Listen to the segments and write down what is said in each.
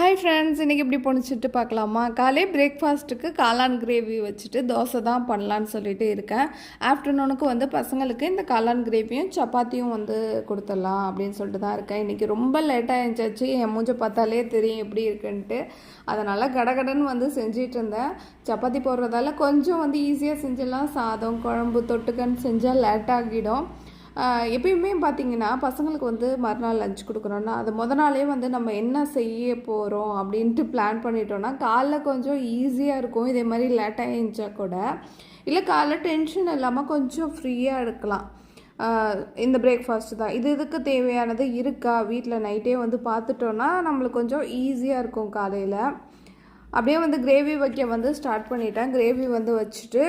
Hi friends இன்றைக்கி எப்படி பொணிச்சிட்டு பார்க்கலாமா? காலை பிரேக்ஃபாஸ்ட்டுக்கு காளான் கிரேவி வச்சுட்டு தோசை தான் பண்ணலான்னு சொல்லிட்டு இருக்கேன். ஆஃப்டர்நூனுக்கு வந்து பசங்களுக்கு இந்த காளான் கிரேவியும் சப்பாத்தியும் வந்து கொடுத்துடலாம் அப்படின்னு சொல்லிட்டு தான் இருக்கேன். இன்றைக்கி ரொம்ப லேட்டாக எழுந்தாச்சு என் மூஞ்ச பார்த்தாலே தெரியும் எப்படி இருக்குன்ட்டு. அதனால் கடகடன்னு வந்து செஞ்சிட்டு இருந்தேன். சப்பாத்தி போடுறதால கொஞ்சம் வந்து ஈஸியாக செஞ்சிடலாம். சாதம் குழம்பு தொட்டுக்கன்னு செஞ்சால் லேட் ஆகிடும் எப்பயுமே பார்த்தீங்கன்னா பசங்களுக்கு வந்து மறுநாள் லஞ்ச் கொடுக்குறோன்னா அது முத நாளே வந்து நம்ம என்ன செய்ய போகிறோம் அப்படின்ட்டு பிளான் பண்ணிட்டோன்னா காலைல கொஞ்சம் ஈஸியாக இருக்கும். இதே மாதிரி லேட்டாக எழுந்தால் கூட. இல்லை காலைல டென்ஷன் இல்லாமல் கொஞ்சம் ஃப்ரீயாக இருக்கலாம். இந்த பிரேக்ஃபாஸ்ட் தான். இது இதுக்கு தேவையானது இருக்கா? வீட்டில் நைட்டே வந்து பார்த்துட்டோன்னா நம்மளுக்கு கொஞ்சம் ஈஸியாக இருக்கும் காலையில் அப்படியே வந்து கிரேவி வைக்க வந்து ஸ்டார்ட் பண்ணிட்டேன். கிரேவி வந்து வச்சுட்டு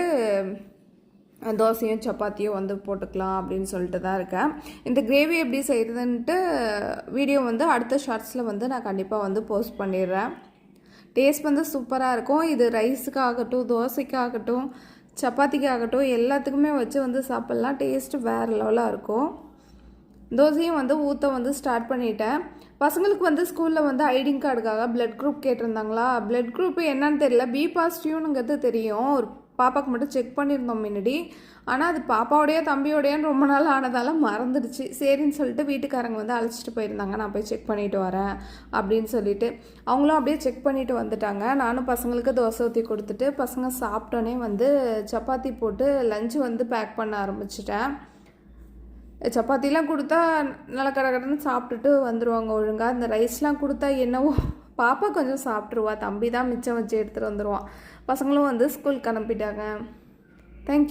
தோசையும் சப்பாத்தியும் வந்து போட்டுக்கலாம் அப்படின்னு சொல்லிட்டு தான் இருக்கேன். இந்த கிரேவி எப்படி செய்கிறதுன்ட்டு வீடியோ வந்து அடுத்த ஷார்ட்ஸில் வந்து நான் கண்டிப்பாக வந்து போஸ்ட் பண்ணிடுறேன். டேஸ்ட் வந்து சூப்பராக இருக்கும். இது ரைஸுக்காகட்டும் தோசைக்காகட்டும் சப்பாத்திக்காகட்டும் எல்லாத்துக்குமே வச்சு வந்து சாப்பிட்லாம். டேஸ்ட்டு வேறு லெவலாக இருக்கும். தோசையும் வந்து ஊற்ற வந்து ஸ்டார்ட் பண்ணிட்டேன். பசங்களுக்கு வந்து ஸ்கூலில் வந்து ஐடிங் கார்டுக்காக ப்ளட் குரூப் கேட்டிருந்தாங்களா? பிளட் குரூப் என்னன்னு தெரியல. பி பாசிட்டிவ்னுங்கிறது தெரியும். ஒரு பாப்பாவுக்கு மட்டும் செக் பண்ணியிருந்தோம் முன்னாடி. ஆனால் அது பாப்பாவோடைய தம்பியோடையான்னு ரொம்ப நாள் ஆனதால் மறந்துடுச்சு. சரின்னு சொல்லிட்டு வீட்டுக்காரங்க வந்து அழைச்சிட்டு போயிருந்தாங்க. நான் போய் செக் பண்ணிட்டு வரேன் அப்படின்னு சொல்லிட்டு. அவங்களும் அப்படியே செக் பண்ணிட்டு வந்துட்டாங்க. நானும் பசங்களுக்கு தோசை ஊற்றி கொடுத்துட்டு பசங்க சாப்பிட்டோன்னே வந்து சப்பாத்தி போட்டு லஞ்சு வந்து பேக் பண்ண ஆரம்பிச்சிட்டேன். சப்பாத்திலாம் கொடுத்தா நல்லா கடகடன்னு சாப்பிட்டுட்டு வந்துடுவாங்க ஒழுங்காக இந்த ரைஸ்லாம் கொடுத்தா என்னவோ பாப்பா கொஞ்சம் சாப்பிட்ருவா தம்பி தான் மிச்சம் வச்சு எடுத்துகிட்டு வந்துடுவான் பசங்களும் வந்து ஸ்கூலுக்கு அனுப்பிட்டாங்க. தேங்க்யூ